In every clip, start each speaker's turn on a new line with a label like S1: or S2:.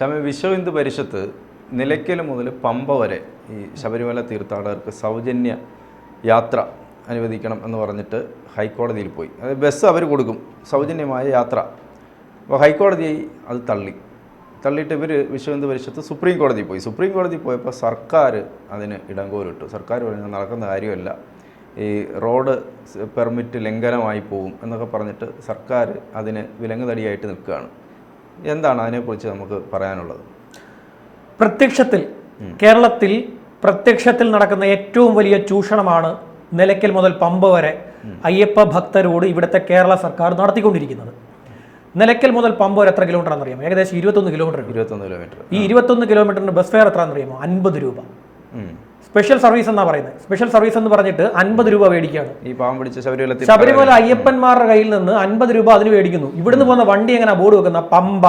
S1: ശമ വിശ്വ ഹിന്ദു പരിഷത്ത് നിലയ്ക്കൽ മുതൽ പമ്പ വരെ ഈ ശബരിമല തീർത്ഥാടകർക്ക് സൗജന്യ യാത്ര അനുവദിക്കണം എന്ന് പറഞ്ഞിട്ട് ഹൈക്കോടതിയിൽ പോയി. അതായത് ബസ് അവർ കൊടുക്കും സൗജന്യമായ യാത്ര. അപ്പോൾ ഹൈക്കോടതി അത് തള്ളി. തള്ളിയിട്ട് ഇവർ വിശ്വ ഹിന്ദു പരിഷത്ത് സുപ്രീം കോടതി പോയി. സുപ്രീം കോടതി പോയപ്പോൾ സർക്കാർ അതിന് ഇടങ്കോലിട്ടു. സർക്കാർ പറഞ്ഞു നടക്കുന്ന കാര്യമല്ല. ഈ റോഡ് പെർമിറ്റ് ലംഘനമായി പോകും എന്നൊക്കെ പറഞ്ഞിട്ട് സർക്കാർ അതിന് വിലങ്ങുതടിയായിട്ട് നിൽക്കുകയാണ്. എന്താണ് അതിനെക്കുറിച്ച് നമുക്ക് പറയാനുള്ളത്?
S2: പ്രത്യക്ഷത്തിൽ കേരളത്തിൽ പ്രത്യക്ഷത്തിൽ നടക്കുന്ന ഏറ്റവും വലിയ ചൂഷണമാണ് നിലയ്ക്കൽ മുതൽ പമ്പ വരെ അയ്യപ്പ ഭക്തരോട് ഇവിടുത്തെ കേരള സർക്കാർ നടത്തിക്കൊണ്ടിരിക്കുന്നത്. നിലയ്ക്കൽ മുതൽ പമ്പ വരെ എത്ര കിലോമീറ്റർ ആണെന്നറിയാമോ ഏകദേശം ഇരുപത്തൊന്ന് കിലോമീറ്റർ
S1: ഇരുപത്തൊന്ന് കിലോമീറ്റർ
S2: ഈ ഇരുപത്തൊന്ന് കിലോമീറ്ററിന് ബസ് ഫെയർ എത്ര അറിയാമോ? അൻപത് രൂപ. സ്പെഷ്യൽ സർവീസ് എന്നാ പറയുന്നത്? സ്പെഷ്യൽ സർവീസ് എന്ന് പറഞ്ഞിട്ട് അൻപത് രൂപ മേടിക്കുകയാണ്.
S1: ഈ പാവം പിടിച്ച ശബരിമല
S2: ശബരിമല അയ്യപ്പന്മാരുടെ കയ്യിൽ നിന്ന് അൻപത് രൂപ അതിന് മേടിക്കുന്നു. ഇവിടുന്ന് പോകുന്ന വണ്ടി എങ്ങനെ ബോർഡ് വെക്കുന്ന? പമ്പ.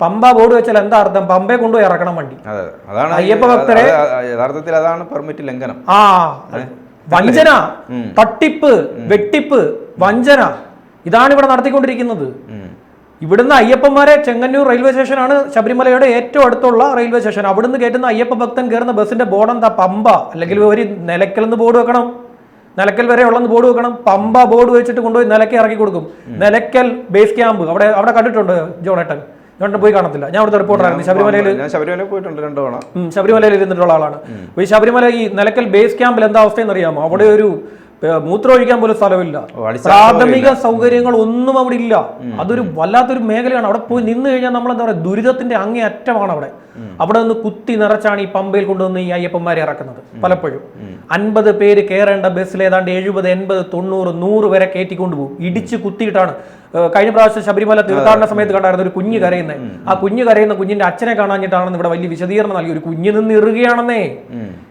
S2: പമ്പ ബോർഡ് വെച്ചാൽ എന്താ അർത്ഥം? പമ്പയെ കൊണ്ടുപോയി ഇറക്കണം വണ്ടി.
S1: അതെ അതാണ്
S2: അയ്യപ്പ ഭക്തരെ-
S1: യഥാർത്ഥത്തിൽ അതാണ് പെർമിറ്റ് ലംഘനം.
S2: ആ വഞ്ചന തട്ടിപ്പ് വെട്ടിപ്പ് വഞ്ചന ഇതാണ് ഇവിടെ നടത്തിക്കൊണ്ടിരിക്കുന്നത്. ഇവിടുന്ന് അയ്യപ്പന്മാരെ ചെങ്ങന്നൂർ റെയിൽവേ സ്റ്റേഷനാണ് ശബരിമലയുടെ ഏറ്റവും അടുത്തുള്ള റെയിൽവേ സ്റ്റേഷൻ. അവിടുന്ന് കയറ്റുന്ന അയ്യപ്പ ഭക്തൻ കയറുന്ന ബസ്സിന്റെ ബോർഡ് എന്താ പമ്പ. അല്ലെങ്കിൽ ഒരു നിലയ്ക്കൽ നിന്ന് ബോർഡ് വെക്കണം. നിലയ്ക്കൽ വരെ ഉള്ളന്ന് ബോർഡ് വെക്കണം. പമ്പ ബോർഡ് വെച്ചിട്ട് കൊണ്ടുപോയി നിലയ്ക്ക് ഇറക്കി കൊടുക്കും. Nilakkal base camp. അവിടെ അവിടെ കണ്ടിട്ടുണ്ട് ജോണേട്ടൻ. ജോണേട്ടൻ പോയി കാണത്തില്ല. ഞാൻ അവിടുത്തെ റിപ്പോർട്ടറായിരുന്നു ശബരിമലയിൽ
S1: ഞാൻ ശബരിമല പോയിട്ടുണ്ട് രണ്ടു തവണ.
S2: ഉം, ശബരിമലയിൽ ഇരുന്നിട്ടുള്ള ആളാണ്. ഈ ശബരിമല ഈ നിലയ്ക്കൽ ബേസ് ക്യാമ്പിൽ എന്താ അവസ്ഥയെന്ന് അറിയാമോ അവിടെ ഒരു ഏർ, മൂത്രം ഒഴിക്കാൻ പോലും സ്ഥലമില്ല. പ്രാഥമിക സൗകര്യങ്ങൾ ഒന്നും അവിടെ ഇല്ല. അതൊരു വല്ലാത്തൊരു മേഖലയാണ്. അവിടെ പോയി നിന്ന് കഴിഞ്ഞാൽ നമ്മൾ എന്താ പറയുക ദുരിതത്തിന്റെ അങ്ങേയറ്റമാണ് അവിടെ. അവിടെ നിന്ന് കുത്തി നിറച്ചാണ് ഈ പമ്പയിൽ കൊണ്ടുവന്ന് ഈ അയ്യപ്പന്മാരെ ഇറക്കുന്നത് പലപ്പോഴും. അൻപത് പേര് കയറേണ്ട ബസ്സിൽ ഏതാണ്ട് എഴുപത് എൺപത് തൊണ്ണൂറ് നൂറ് വരെ കയറ്റിക്കൊണ്ടു പോകും. ഇടിച്ച് കുത്തിയിട്ടാണ്. കഴിഞ്ഞ പ്രാവശ്യം ശബരിമല തീർത്ഥാടന സമയത്ത് കണ്ടായിരുന്നു ഒരു കുഞ്ഞ് കരയുന്നത് ആ കുഞ്ഞ് കരയുന്ന കുഞ്ഞിന്റെ അച്ഛനെ കാണാഞ്ഞിട്ടാണെന്ന് ഇവിടെ വലിയ വിശദീകരണം നൽകി. ഒരു കുഞ്ഞ് നിന്ന് ഇറുകയാണെന്നേ.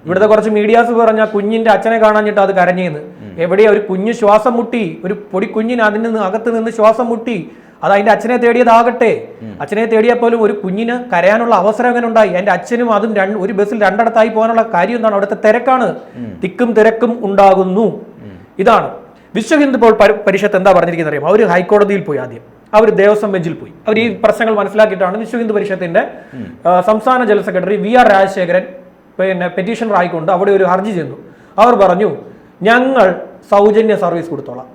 S2: ഇവിടുത്തെ കുറച്ച് മീഡിയാസ് പറഞ്ഞ കുഞ്ഞിന്റെ അച്ഛനെ കാണാഞ്ഞിട്ട് അത് കരഞ്ഞേന്ന്. എവിടെയാ ഒരു കുഞ്ഞ് ശ്വാസം മുട്ടി ഒരു പൊടി കുഞ്ഞിന് അതിന് അകത്ത് നിന്ന് ശ്വാസം മുട്ടി അത് അതിന്റെ അച്ഛനെ തേടിയതാകട്ടെ. അച്ഛനെ തേടിയാൽ പോലും ഒരു കുഞ്ഞിന് കരയാനുള്ള അവസരം അങ്ങനെ ഉണ്ടായി എന്റെ അച്ഛനും അതും രണ്ട് ഒരു ബസ്സിൽ രണ്ടിടത്തായി പോകാനുള്ള കാര്യം എന്താണ്? അവിടുത്തെ തിരക്കാണ്. തിക്കും തിരക്കും ഉണ്ടാകുന്നു. ഇതാണ്. വിശ്വ ഹിന്ദു പരിഷത്ത് എന്താ പറഞ്ഞിരിക്കുന്നത് അറിയാം അവർ ഹൈക്കോടതിയിൽ പോയി ആദ്യം. അവർ ദേവസ്വം ബെഞ്ചിൽ പോയി. അവർ ഈ പ്രശ്നങ്ങൾ മനസ്സിലാക്കിയിട്ടാണ് വിശ്വ ഹിന്ദു പരിഷത്തിന്റെ സംസ്ഥാന general secretary V R Rajasekharan പിന്നെ പെറ്റീഷണർ ആയിക്കൊണ്ട് അവിടെ ഒരു ഹർജി ചെന്നു. അവർ പറഞ്ഞു ഞങ്ങൾ സൗജന്യ സർവീസ് കൊടുത്തോളാം.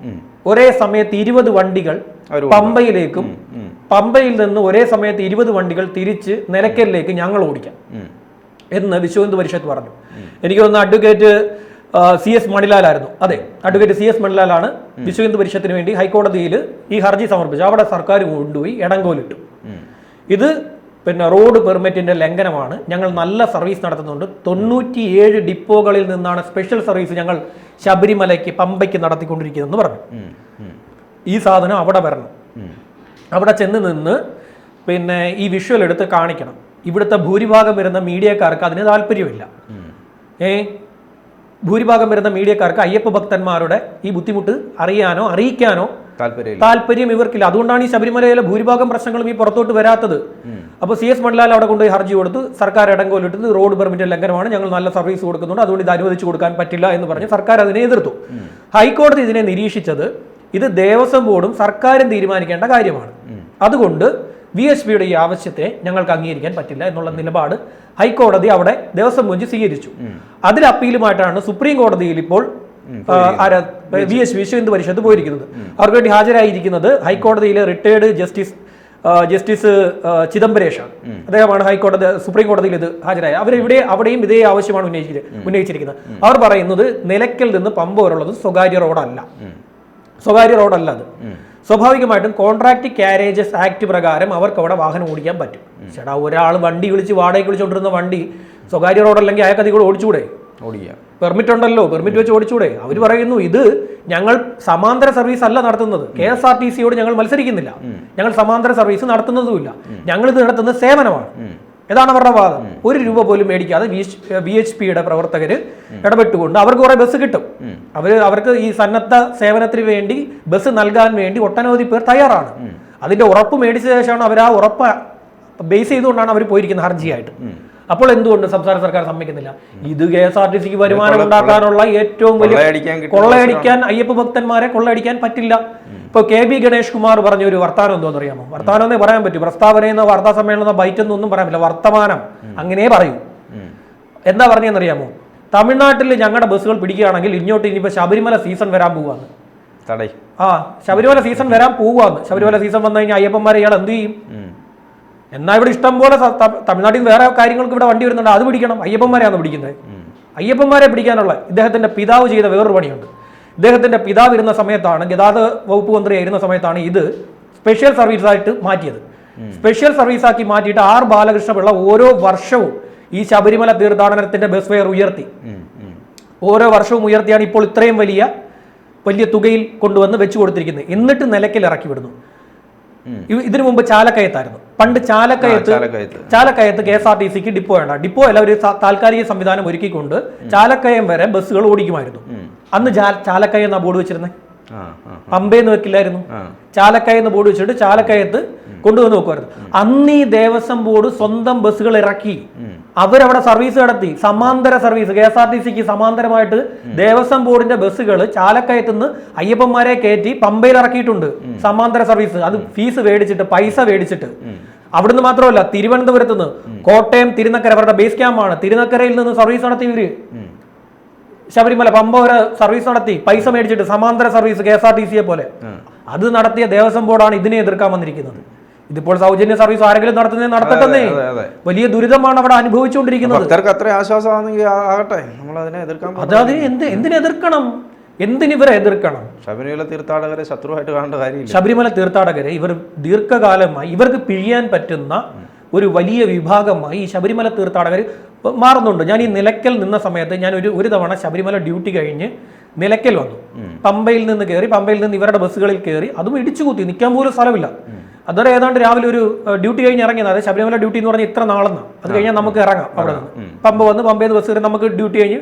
S2: ഒരേ സമയത്ത് ഇരുപത് വണ്ടികൾ പമ്പയിലേക്കും പമ്പയിൽ നിന്ന് ഒരേ സമയത്ത് ഇരുപത് വണ്ടികൾ തിരിച്ച് നിലയ്ക്കലിലേക്ക് ഞങ്ങൾ ഓടിക്കാം. എന്ന് വിശ്വഹിന്ദു പരിഷത്ത് പറഞ്ഞു. എനിക്ക് തോന്നുന്നു അഡ്വക്കേറ്റ് സി എസ് മണിലാലായിരുന്നു. അതെ അഡ്വക്കേറ്റ് സി എസ് മണിലാലാണ് വിശ്വഹിന്ദു പരിഷത്തിന് വേണ്ടി ഹൈക്കോടതിയിൽ ഈ ഹർജി സമർപ്പിച്ചു അവിടെ സർക്കാർ കൊണ്ടുപോയി ഇടങ്കോലിട്ടു. ഇത് പിന്നെ റോഡ് പെർമിറ്റിന്റെ ലംഘനമാണ്. ഞങ്ങൾ നല്ല സർവീസ് നടത്തുന്നുണ്ട്. തൊണ്ണൂറ്റിയേഴ് ഡിപ്പോകളിൽ നിന്നാണ് സ്പെഷ്യൽ സർവീസ് ഞങ്ങൾ ശബരിമലയ്ക്ക് പമ്പയ്ക്ക് നടത്തിക്കൊണ്ടിരിക്കുന്നതെന്ന് പറഞ്ഞു. ഈ സാധനം അവിടെ വരണം. അവിടെ ചെന്ന് നിന്ന് പിന്നെ ഈ വിഷ്വൽ എടുത്ത് കാണിക്കണം. ഇവിടുത്തെ ഭൂരിഭാഗം വരുന്ന മീഡിയക്കാർക്ക് അതിന് താല്പര്യമില്ല. ഏ? ഭൂരിഭാഗം വരുന്ന മീഡിയക്കാർക്ക് അയ്യപ്പ ഭക്തന്മാരുടെ ഈ ബുദ്ധിമുട്ട് അറിയാനോ അറിയിക്കാനോ താല്പര്യം ഇവർക്കില്ല. അതുകൊണ്ടാണ് ഈ ശബരിമലയിലെ ഭൂരിഭാഗം പ്രശ്നങ്ങളും ഈ പുറത്തോട്ട് വരാത്തത്. അപ്പോൾ സി എസ് മണ്ഡലാൽ അവിടെ കൊണ്ടുപോയി ഹർജി കൊടുത്ത് സർക്കാർ ഇടങ്കോലിട്ടത് റോഡ് പെർമിറ്റ് ലംഘനമാണ്. ഞങ്ങൾ നല്ല സർവീസ് കൊടുക്കുന്നുണ്ട്. അതുകൊണ്ട് ഇത് അനുവദിച്ചു കൊടുക്കാൻ പറ്റില്ല എന്ന് പറഞ്ഞ് സർക്കാർ അതിനെ എതിർത്തു. ഹൈക്കോടതി ഇതിനെ നിരീക്ഷിച്ചത് ഇത് ദേവസ്വം ബോർഡും സർക്കാരും തീരുമാനിക്കേണ്ട കാര്യമാണ്. അതുകൊണ്ട് വി എസ് പിയുടെ ഈ ആവശ്യത്തെ ഞങ്ങൾക്ക് അംഗീകരിക്കാൻ പറ്റില്ല എന്നുള്ള നിലപാട് ഹൈക്കോടതി അവിടെ ദേവസ്വം ബെഞ്ച് സ്വീകരിച്ചു. അതിൽ അപ്പീലുമായിട്ടാണ് സുപ്രീം കോടതിയിൽ ഇപ്പോൾ ആരാ? വി എസ് വിശ്വ ഹിന്ദു പരിഷത്ത് പോയിരിക്കുന്നത്. അവർക്ക് വേണ്ടി ഹാജരായിരിക്കുന്നത് ഹൈക്കോടതിയിലെ റിട്ടയർഡ് ജസ്റ്റിസ് ജസ്റ്റിസ് ചിദംബരേഷാണ്. അദ്ദേഹമാണ് ഹൈക്കോടതി സുപ്രീം കോടതിയിൽ ഇത് ഹാജരായ അവരിവിടെ അവിടെയും ഇതേ ആവശ്യമാണ് ഉന്നയിച്ചി ഉന്നയിച്ചിരിക്കുന്നത്. അവർ പറയുന്നത് നിലയ്ക്കൽ നിന്ന് പമ്പ വരെയുള്ളത് സ്വകാര്യ റോഡല്ല. സ്വകാര്യ റോഡല്ല അത്. സ്വാഭാവികമായിട്ടും കോൺട്രാക്ട് കാരേജസ് ആക്ട് പ്രകാരം അവർക്ക് അവിടെ വാഹനം ഓടിക്കാൻ പറ്റും. ചേട്ടാ ഒരാൾ വണ്ടി വിളിച്ച് വാടകയ്ക്ക് വിളിച്ചുകൊണ്ടിരുന്ന വണ്ടി സ്വകാര്യ റോഡല്ലെങ്കിൽ അയാൾക്ക് അതിൽ കൂടെ ഓടിച്ചുകൂടെ?
S1: ഓടിക്കാം
S2: പെർമിറ്റ് ഉണ്ടല്ലോ പെർമിറ്റ് വെച്ച് ഓടിച്ചൂടെ. അവർ പറയുന്നു ഇത് ഞങ്ങൾ സമാന്തര സർവീസ് അല്ല നടത്തുന്നത്. കെ എസ് ആർ ടി സിയോട് ഞങ്ങൾ മത്സരിക്കുന്നില്ല. ഞങ്ങൾ സമാന്തര സർവീസ് നടത്തുന്നതുമില്ല. ഞങ്ങൾ ഇത് നടത്തുന്നത് സേവനമാണ്. ഇതാണ് അവരുടെ വാദം. ഒരു രൂപ പോലും മേടിക്കാതെ വി എച്ച് പിയുടെ പ്രവർത്തകർ ഇടപെട്ടുകൊണ്ട് അവർക്ക് കുറെ ബസ് കിട്ടും. അവർ അവർക്ക് ഈ സന്നദ്ധ സേവനത്തിന് വേണ്ടി ബസ് നൽകാൻ വേണ്ടി ഒട്ടനവധി പേർ തയ്യാറാണ്. അതിന്റെ ഉറപ്പ് മേടിച്ച ശേഷമാണ് അവർ ആ ഉറപ്പ് ബേസ് ചെയ്തുകൊണ്ടാണ് അവർ പോയിരിക്കുന്നത് ഹർജിയായിട്ട്. അപ്പോൾ എന്തുകൊണ്ട് സംസ്ഥാന സർക്കാർ സമ്മതിക്കുന്നില്ല? ഇത് കെ എസ് ആർ ടി സിക്ക് വരുമാനം ഉണ്ടാക്കാനുള്ള ഏറ്റവും വലിയ
S1: കൊള്ളയടിക്കാൻ
S2: അയ്യപ്പ ഭക്തന്മാരെ കൊള്ളയടിക്കാൻ പറ്റില്ല. ഇപ്പൊ കെ ബി ഗണേഷ് കുമാർ പറഞ്ഞ ഒരു വർത്താനം എന്തോന്ന് അറിയാമോ വർത്താനം എന്നേ പറയാൻ പറ്റൂ. പ്രസ്താവന എന്ന വാർത്താ സമ്മേളനം ബൈറ്റ് എന്നൊന്നും പറയാൻ പറ്റില്ല. വർത്തമാനം. അങ്ങനെ പറയൂ. എന്താ പറഞ്ഞതെന്നറിയാമോ തമിഴ്നാട്ടിൽ ഞങ്ങളുടെ ബസ്സുകൾ പിടിക്കുകയാണെങ്കിൽ ഇങ്ങോട്ട് ഇനിയിപ്പോ ശബരിമല സീസൺ വരാൻ പോവാന്ന്. ആ ശബരിമല സീസൺ വരാൻ പോവാന്ന്. ശബരിമല സീസൺ വന്നു കഴിഞ്ഞാൽ അയ്യപ്പന്മാരെ ഇയാൾ എന്ത് ചെയ്യും?
S1: ഉം.
S2: എന്നാ ഇവിടെ ഇഷ്ടം പോലെ തമിഴ്നാട്ടിൽ വേറെ കാര്യങ്ങൾക്ക് ഇവിടെ വണ്ടി വരുന്നുണ്ട്. അത് പിടിക്കണം. അയ്യപ്പന്മാരെയാണ് പിടിക്കുന്നത്. അയ്യപ്പന്മാരെ പിടിക്കാനുള്ള ഇദ്ദേഹത്തിന്റെ പിതാവ് ചെയ്ത വേറൊരു പണിയുണ്ട്. ഇദ്ദേഹത്തിന്റെ പിതാവ് ഇരുന്ന സമയത്താണ് ഗതാഗത വകുപ്പ് മന്ത്രിയായിരുന്ന സമയത്താണ് ഇത് സ്പെഷ്യൽ സർവീസ് ആയിട്ട് മാറ്റിയത്. സ്പെഷ്യൽ സർവീസ് ആക്കി മാറ്റിയിട്ട് ആർ ബാലകൃഷ്ണ പിള്ള ഓരോ വർഷവും ഈ ശബരിമല തീർത്ഥാടനത്തിന്റെ ബസ് ഫെയർ ഉയർത്തി. ഓരോ വർഷവും ഉയർത്തിയാണ് ഇപ്പോൾ ഇത്രയും വലിയ വലിയ തുകയിൽ കൊണ്ടുവന്ന് വെച്ചു കൊടുത്തിരിക്കുന്നത്. എന്നിട്ട് നിലയ്ക്കൽ ഇറക്കി വിടുന്നു. ഇതിനു മുമ്പ് ചാലക്കയത്തായിരുന്നു. പണ്ട് ചാലക്കയത്ത്
S1: ചാലക്കയത്ത്.
S2: കെ എസ് ആർ ടി സിക്ക് ഡിപ്പോ വേണ്ട. ഡിപ്പോ അല്ല ഒരു താൽക്കാലിക സംവിധാനം ഒരുക്കിക്കൊണ്ട് ചാലക്കയം വരെ ബസ്സുകൾ ഓടിക്കുമായിരുന്നു. അന്ന് ചാലക്കയെന്നാ ചാലക്കയം എന്നാ ബോർഡ് വെച്ചിരുന്നത് പമ്പയെന്ന് വെക്കില്ലായിരുന്നു. ചാലക്കയെന്ന് ബോർഡ് വെച്ചിട്ട് ചാലക്കയത്ത് കൊണ്ടുവന്ന് നോക്കുമായിരുന്നു അന്ന് ഈ ദേവസ്വം ബോർഡ് സ്വന്തം ബസ്സുകൾ ഇറക്കി. അവരവിടെ സർവീസ് നടത്തി. സമാന്തര service K S R T സിക്ക് സമാന്തരമായിട്ട് ദേവസ്വം ബോർഡിന്റെ ബസ്സുകൾ ചാലക്കയത്ത് നിന്ന് അയ്യപ്പന്മാരെ കയറ്റി പമ്പയിൽ ഇറക്കിയിട്ടുണ്ട്. സമാന്തര സർവീസ്. അത് ഫീസ് മേടിച്ചിട്ട് പൈസ മേടിച്ചിട്ട്. അവിടുന്ന് മാത്രമല്ല തിരുവനന്തപുരത്ത് നിന്ന് കോട്ടയം തിരുനക്കര അവരുടെ ബേസ് ക്യാമ്പാണ് തിരുനക്കരയിൽ നിന്ന് സർവീസ് നടത്തി
S1: ഇവർ.
S2: ശബരിമല പമ്പ വരെ സർവീസ് നടത്തി പൈസ മേടിച്ചിട്ട് സമാന്തര service K S R T സിയെ പോലെ. അത് നടത്തിയ ദേവസ്വം ബോർഡാണ് ഇതിനെ എതിർക്കാൻ വന്നിരിക്കുന്നത്. ഇതിപ്പോൾ സൗജന്യ സർവീസ് ആരെങ്കിലും നടത്തുന്നത് നടത്തട്ടെന്നേ. വലിയ ദുരിതമാണ് അവിടെ അനുഭവിച്ചുകൊണ്ടിരിക്കുന്നത്.
S1: ഭക്തർക്ക് അത്ര ആശ്വാസമാണെങ്കിൽ ആകട്ടെ നമ്മൾ അതിനെ എതിർക്കാൻ
S2: എന്ത് എന്തിനിവരെ എതിർക്കണം?
S1: ശബരിമല തീർത്ഥാടകരെ ശത്രുവായിട്ട് കാണേണ്ട കാര്യമില്ല.
S2: ശബരിമല തീർത്ഥാടകരെ ഇവർ ദീർഘകാലമായി ഇവർക്ക് പിഴിയാൻ പറ്റുന്ന ഒരു വലിയ വിഭാഗമായി ഈ ശബരിമല തീർത്ഥാടകർ മാറുന്നുണ്ട്. ഞാൻ ഈ നിലയ്ക്കൽ നിന്ന സമയത്ത് ഞാൻ ഒരു ഒരു തവണ ശബരിമല ഡ്യൂട്ടി കഴിഞ്ഞ് നിലയ്ക്കൽ വന്നു. പമ്പയിൽ നിന്ന് കയറി പമ്പയിൽ നിന്ന് ഇവരുടെ ബസ്സുകളിൽ കയറി അതും ഇടിച്ചു കുത്തി. നിൽക്കാൻ പോലും സ്ഥലമില്ല. അതോടെ ഏതാണ്ട് രാവിലെ ഒരു ഡ്യൂട്ടി കഴിഞ്ഞ് ഇറങ്ങിയത്. അതായത് ശബരിമല ഡ്യൂട്ടി എന്ന് പറഞ്ഞാൽ ഇത്ര നാളെന്ന്. അത് കഴിഞ്ഞാൽ നമുക്ക് ഇറങ്ങാം അവിടെ നിന്ന്. പമ്പ വന്ന് പമ്പയിൽ ബസ് കയറി നമുക്ക് ഡ്യൂട്ടി കഴിഞ്ഞ്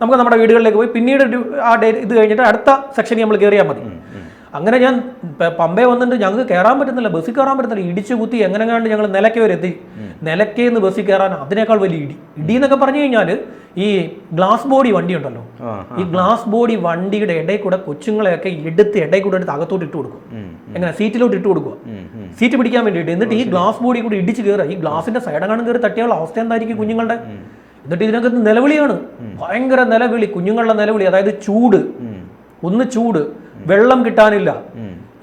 S2: നമുക്ക് നമ്മുടെ വീടുകളിലേക്ക് പോയി. പിന്നീട് ആ ഡേ ഇത് കഴിഞ്ഞിട്ട് അടുത്ത സെക്ഷനിൽ നമ്മൾ കയറിയാൽ മതി. അങ്ങനെ ഞാൻ പമ്പേ വന്നിട്ട് ഞങ്ങൾക്ക് കയറാൻ പറ്റുന്നില്ല ബസ്സിൽ കയറാൻ പറ്റുന്നില്ല ഇടിച്ചു കുത്തി എങ്ങനെ കണ്ട് ഞങ്ങൾ നിലയ്ക്ക് വരെ എത്തി ബസ്സിൽ കയറാൻ അതിനേക്കാൾ വലിയ ഇടി. ഇടി എന്നൊക്കെ പറഞ്ഞു കഴിഞ്ഞാൽ ഈ ഗ്ലാസ് ബോഡി വണ്ടി ഉണ്ടല്ലോ. ഈ ഗ്ലാസ് ബോഡി വണ്ടിയുടെ ഇടയിൽ കൂടെ കൊച്ചുങ്ങളെയൊക്കെ എടുത്ത് ഇടയിൽ കൂടെ എടുത്ത് അകത്തോട്ട് ഇട്ട് കൊടുക്കും. എങ്ങനെ? സീറ്റിലോട്ട് ഇട്ട് കൊടുക്കുക. സീറ്റ് പിടിക്കാൻ വേണ്ടിയിട്ട്. എന്നിട്ട് ഈ ഗ്ലാസ് ബോഡി കൂടി ഇടിച്ച് കയറുക ഈ ഗ്ലാസിന്റെ സൈഡങ്ങാനും കയറി തട്ടിയുള്ള അവസ്ഥ എന്തായിരിക്കും കുഞ്ഞുങ്ങളുടെ? എന്നിട്ട് ഇതിനകത്ത് നിലവിളിയാണ്. ഭയങ്കര നിലവിളി കുഞ്ഞുങ്ങളുടെ നിലവിളി. അതായത് ചൂട്. ഒന്ന് ചൂട്. വെള്ളം കിട്ടാനില്ല.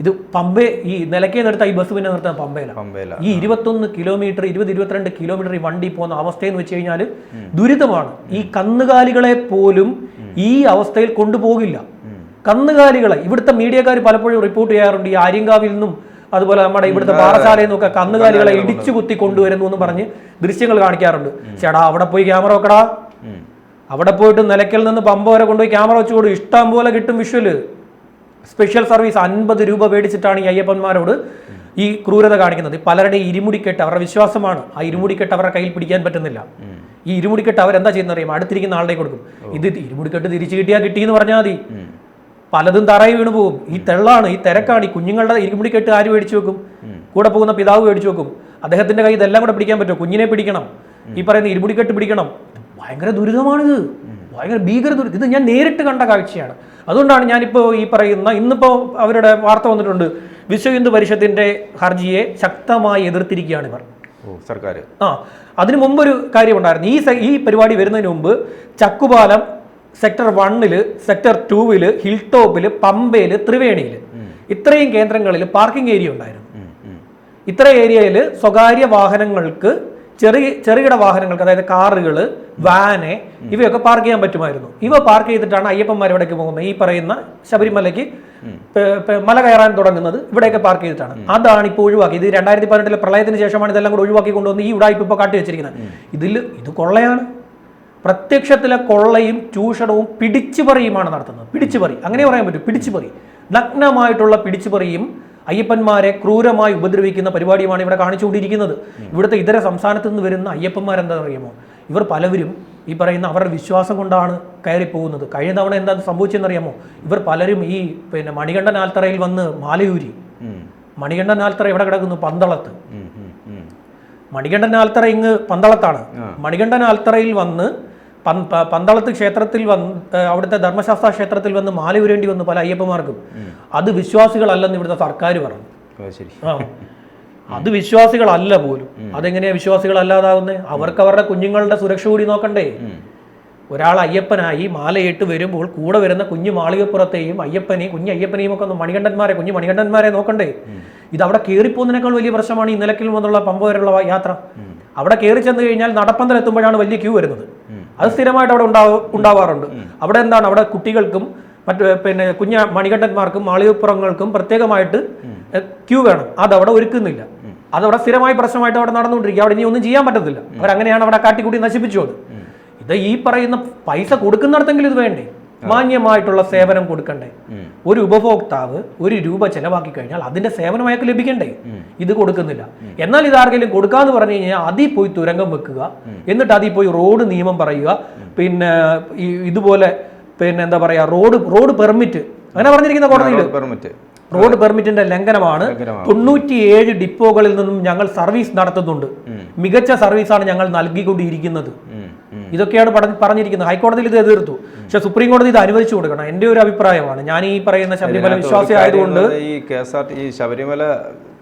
S2: ഇത് പമ്പേ ഈ നിലക്കേ നിർത്താൻ ഈ ബസ് പിന്നെ നിർത്താൻ പമ്പയില ഈ ഇരുപത്തൊന്ന് കിലോമീറ്റർ ഇരുപത് ഇരുപത്തിരണ്ട് കിലോമീറ്റർ ഈ വണ്ടി പോകുന്ന അവസ്ഥയെന്ന് വെച്ച് കഴിഞ്ഞാൽ ദുരിതമാണ്. ഈ കന്നുകാലികളെ പോലും ഈ അവസ്ഥയിൽ കൊണ്ടുപോകില്ല. കന്നുകാലികളെ ഇവിടുത്തെ മീഡിയക്കാർ പലപ്പോഴും റിപ്പോർട്ട് ചെയ്യാറുണ്ട്. ഈ ആര്യങ്കാവിൽ നിന്നും അതുപോലെ നമ്മുടെ ഇവിടുത്തെ പാറശാലയിൽ നിന്നൊക്കെ കന്നുകാലികളെ ഇടിച്ചു കുത്തി കൊണ്ടുവരുന്നു എന്ന് പറഞ്ഞ് ദൃശ്യങ്ങൾ കാണിക്കാറുണ്ട്. ചേടാ അവിടെ പോയി ക്യാമറ വെക്കടാ. അവിടെ പോയിട്ട് നിലയ്ക്കൽ നിന്ന് പമ്പ വരെ കൊണ്ടുപോയി ക്യാമറ വെച്ചു കൊടുക്കും ഇഷ്ടം പോലെ കിട്ടും വിഷ്വൽ. സ്പെഷ്യൽ സർവീസ് അൻപത് രൂപ മേടിച്ചിട്ടാണ് ഈ അയ്യപ്പന്മാരോട് ഈ ക്രൂരത കാണിക്കുന്നത്. പലരുടെ ഇരുമുടിക്കെട്ട് അവരുടെ വിശ്വാസമാണ്. ആ ഇരുമുടിക്കെട്ട് അവരുടെ കയ്യിൽ പിടിക്കാൻ പറ്റുന്നില്ല. ഈ ഇരുമുടിക്കെട്ട് അവരെന്താ ചെയ്യുന്ന അറിയാം അടുത്തിരിക്കുന്ന ആളുടെ കൊടുക്കും. ഇത് ഇരുമുടിക്കെട്ട് തിരിച്ചു കിട്ടിയാൽ കിട്ടിയെന്ന് പറഞ്ഞാൽ മതി. പലതും തറയിൽ വീണ് പോകും. ഈ തെള്ളാണ് ഈ തിരക്കാണ്. ഈ കുഞ്ഞുങ്ങളുടെ ഇരുമുടിക്കെട്ട് ആര് മേടിച്ചു വെക്കും? കൂടെ പോകുന്ന പിതാവ് മേടിച്ചു വെക്കും. അദ്ദേഹത്തിന്റെ കൈ ഇതെല്ലാം കൂടെ പിടിക്കാൻ പറ്റുമോ? കുഞ്ഞിനെ പിടിക്കണം. ഈ പറയുന്ന ഇരുമുടിക്കെട്ട് പിടിക്കണം. ഭയങ്കര ദുരിതമാണിത്. ഭയങ്കര ഭീകര ദുരിതം ഇത് ഞാൻ നേരിട്ട് കണ്ട കാഴ്ചയാണ്. അതുകൊണ്ടാണ് ഞാനിപ്പോൾ ഈ പറയുന്ന ഇന്നിപ്പോൾ അവരുടെ വാർത്ത വന്നിട്ടുണ്ട്. വിശ്വ ഹിന്ദു പരിഷത്തിന്റെ ഹർജിയെ ശക്തമായി എതിർത്തിരിക്കുകയാണ് ഇവർ.
S1: സർക്കാർ
S2: ആ അതിനു മുമ്പൊരു കാര്യമുണ്ടായിരുന്നു. ഈ ഈ പരിപാടി വരുന്നതിന് മുമ്പ് ചക്കുപാലം സെക്ടർ വണ്ണിൽ സെക്ടർ ടൂവിൽ ഹിൽ ടോപ്പിൽ പമ്പയിൽ ത്രിവേണിയിൽ ഇത്രയും കേന്ദ്രങ്ങളിൽ പാർക്കിംഗ് ഏരിയ ഉണ്ടായിരുന്നു. ഇത്ര ഏരിയയിൽ സ്വകാര്യ വാഹനങ്ങൾക്ക് ചെറിയ ചെറുകിട വാഹനങ്ങൾക്ക് അതായത് കാറുകൾ വാന് ഇവയൊക്കെ പാർക്ക് ചെയ്യാൻ പറ്റുമായിരുന്നു. ഇവ പാർക്ക് ചെയ്തിട്ടാണ് അയ്യപ്പന്മാർ ഇവിടേക്ക് പോകുന്നത്. ഈ പറയുന്ന ശബരിമലയ്ക്ക് മല കയറാൻ തുടങ്ങുന്നത് ഇവിടെയൊക്കെ പാർക്ക് ചെയ്തിട്ടാണ്. അതാണ് ഇപ്പോൾ ഒഴിവാക്കി. ഇത് രണ്ടായിരത്തി പതിനെട്ടിലെ പ്രളയത്തിന് ശേഷമാണ് ഇതെല്ലാം കൂടെ ഒഴിവാക്കി കൊണ്ടുവന്ന് ഈ ഉടായ്പ ഇപ്പോൾ കാട്ടി വെച്ചിരിക്കുന്നത്. ഇതിൽ ഇത് കൊള്ളയാണ്. പ്രത്യക്ഷത്തിലെ കൊള്ളയും ചൂഷണവും പിടിച്ചുപറിയുമാണ് നടത്തുന്നത്. പിടിച്ചുപറി. അങ്ങനെ പറയാൻ പറ്റും. പിടിച്ചുപറി. നഗ്നമായിട്ടുള്ള പിടിച്ചുപറിയും അയ്യപ്പന്മാരെ ക്രൂരമായി ഉപദ്രവിക്കുന്ന പരിപാടിയുമാണ് ഇവിടെ കാണിച്ചുകൊണ്ടിരിക്കുന്നത്. ഇവിടുത്തെ ഇതര സംസ്ഥാനത്ത് നിന്ന് വരുന്ന അയ്യപ്പന്മാരെന്താ അറിയാമോ? ഇവർ പലവരും ഈ പറയുന്ന അവരുടെ വിശ്വാസം കൊണ്ടാണ് കയറി പോകുന്നത് കഴിഞ്ഞ തവണ എന്താ സംഭവിച്ചെന്നറിയാമോ? ഇവർ പലരും ഈ പിന്നെ മണികണ്ഠൻ ആൽത്തറയിൽ വന്ന് മാലയൂരി. മണികണ്ഠൻ ആൽത്തറ എവിടെ കിടക്കുന്നു? പന്തളത്ത്. മണികണ്ഠൻ ആൽത്തറ ഇങ്ങ് പന്തളത്താണ്. മണികണ്ഠൻ ആൽത്തറയിൽ വന്ന് പന്തളത്ത് ക്ഷേത്രത്തിൽ വന്ന് അവിടുത്തെ ധർമ്മശാസ്ത്ര ക്ഷേത്രത്തിൽ വന്ന് മാല ഉരേണ്ടി വന്നു പല അയ്യപ്പന്മാർക്കും. അത് വിശ്വാസികളല്ലെന്ന് ഇവിടുത്തെ സർക്കാർ പറഞ്ഞു. ആ. അത് വിശ്വാസികളല്ല പോലും. അതെങ്ങനെയാ വിശ്വാസികളല്ലാതാവുന്നത് അവർക്ക് അവരുടെ കുഞ്ഞുങ്ങളുടെ സുരക്ഷ കൂടി നോക്കണ്ടേ? ഒരാൾ അയ്യപ്പനായി മാലയിട്ട് വരുമ്പോൾ കൂടെ വരുന്ന കുഞ്ഞു മാളികപ്പുറത്തെയും അയ്യപ്പനെയും കുഞ്ഞു അയ്യപ്പനെയും ഒക്കെ ഒന്ന് മണികണ്ഠന്മാരെ കുഞ്ഞു മണികണ്ഠന്മാരെ നോക്കണ്ടേ? ഇത് അവിടെ കയറിപ്പോകുന്നതിനേക്കാൾ വലിയ പ്രശ്നമാണ് ഈ നിലക്കിൽ വന്നുള്ള പമ്പ വരെയുള്ള യാത്ര. അവിടെ കയറി ചെന്ന് കഴിഞ്ഞാൽ നടപ്പന്തൽ എത്തുമ്പോഴാണ് വലിയ ക്യൂ വരുന്നത്. അത് സ്ഥിരമായിട്ട് അവിടെ ഉണ്ടാവ ഉണ്ടാവാറുണ്ട്. അവിടെ എന്താണ്? അവിടെ കുട്ടികൾക്കും മറ്റ് പിന്നെ കുഞ്ഞ മണികണ്ഠന്മാർക്കും മാളികപ്പുറങ്ങൾക്കും പ്രത്യേകമായിട്ട് ക്യൂ വേണം. അതവിടെ ഒരുക്കുന്നില്ല. അതവിടെ സ്ഥിരമായി പ്രശ്നമായിട്ട് അവിടെ നടന്നുകൊണ്ടിരിക്കുക. അവിടെ ഇനി ഒന്നും ചെയ്യാൻ പറ്റത്തില്ല. അവരങ്ങനെയാണ് അവിടെ കാട്ടിക്കൂട്ടി നശിപ്പിച്ചു അത്. ഇത് ഈ പറയുന്ന പൈസ കൊടുക്കുന്നിടത്തെങ്കിലും ഇത് വേണ്ടേ? മാന്യമായിട്ടുള്ള സേവനം കൊടുക്കണ്ടേ? ഒരു ഉപഭോക്താവ് ഒരു രൂപ ചെലവാക്കി കഴിഞ്ഞാൽ അതിന്റെ സേവനം അയാൾക്ക് ലഭിക്കണ്ടേ ഇത് കൊടുക്കുന്നില്ല. എന്നാൽ ഇത് ആർക്കെങ്കിലും കൊടുക്കാന്ന് പറഞ്ഞു കഴിഞ്ഞാൽ അതിൽ പോയി തുരങ്കം വെക്കുക. എന്നിട്ട് അതിൽ പോയി റോഡ് നിയമം പറയുക. പിന്നെ ഇതുപോലെ പിന്നെ എന്താ പറയാ റോഡ് റോഡ് പെർമിറ്റ്. അങ്ങനെ പറഞ്ഞിരിക്കുന്ന കോടതിയിൽ
S1: പെർമിറ്റ്.
S2: റോഡ് പെർമിറ്റിന്റെ ലംഘനമാണ്.
S1: ലംഘനമാണ്.
S2: തൊണ്ണൂറ്റിയേഴ് ഡിപ്പോകളിൽ നിന്നും ഞങ്ങൾ സർവീസ് നടത്തുന്നുണ്ട്. മികച്ച സർവീസാണ് ഞങ്ങൾ നൽകിക്കൊണ്ടിരിക്കുന്നത്. ഇതൊക്കെയാണ് പറഞ്ഞിരിക്കുന്നത്. ഹൈക്കോടതിയിൽ ഇത് എതിർത്തു. പക്ഷെ സുപ്രീം കോടതി ഇത് അനുവദിച്ചു കൊടുക്കണം. എന്റെ ഒരു അഭിപ്രായമാണ്. ഞാൻ ഈ പറയുന്ന ശബരിമല വിശ്വാസി ആയതുകൊണ്ട്
S1: ഈ K S R T Sabarimala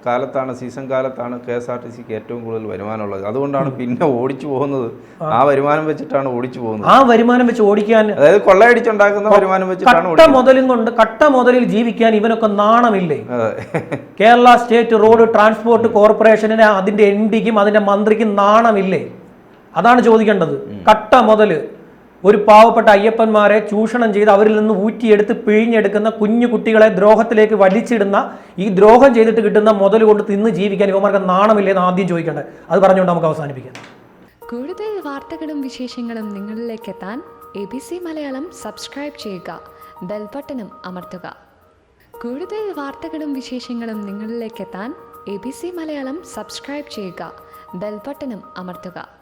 S1: കാലത്താണ് സീസൺ കാലത്താണ് കെ എസ് ആർ ടി സിക്ക് ഏറ്റവും കൂടുതൽ വരുമാനമുള്ളത്. അതുകൊണ്ടാണ് പിന്നെ ഓടിച്ചു പോകുന്നത്. ആ. വരുമാനം വെച്ചിട്ടാണ് ഓടിച്ചു പോകുന്നത്.
S2: ആ വരുമാനം വെച്ച് ഓടിക്കാൻ
S1: അതായത് കൊള്ളയടിച്ചുണ്ടാക്കുന്ന വരുമാനം വെച്ചിട്ടാണ്
S2: കട്ട മുതലും കൊണ്ട് കട്ട മുതലിൽ ജീവിക്കാൻ ഇവനൊക്കെ നാണമില്ലേ? കേരള സ്റ്റേറ്റ് റോഡ് ട്രാൻസ്പോർട്ട് കോർപ്പറേഷനെ അതിന്റെ എം ഡിക്കും അതിന്റെ മന്ത്രിക്കും നാണമില്ലേ? അതാണ് ചോദിക്കേണ്ടത്. കട്ട മുതൽ ഒരു പാവപ്പെട്ട അയ്യപ്പന്മാരെ ചൂഷണം ചെയ്ത് അവരിൽ നിന്ന് ഊറ്റിയെടുത്ത് പിഴിഞ്ഞെടുക്കുന്ന കുഞ്ഞു കുട്ടികളെ ദ്രോഹത്തിലേക്ക് വലിച്ചിടുന്ന ഈ ദ്രോഹം ചെയ്തിട്ട് കിട്ടുന്ന മുതൽ കൊണ്ട് തിന്ന് ജീവിക്കാൻ ഇവമാർക്ക് നാണമില്ലേ എന്ന് ആദ്യം ചോദിക്കേണ്ടത്. അത് പറഞ്ഞുകൊണ്ട് നമുക്ക് അവസാനിപ്പിക്കാം.
S3: കൂടുതൽ വാർത്തകളും വിശേഷങ്ങളും നിങ്ങളിലേക്ക് എത്താൻ A B C Malayalam subscribe ചെയ്യുക ബെൽബട്ടനും അമർത്തുക. കൂടുതൽ വാർത്തകളും വിശേഷങ്ങളും നിങ്ങളിലേക്ക് എത്താൻ A B C Malayalam subscribe ചെയ്യുക ബെൽബട്ടനും അമർത്തുക.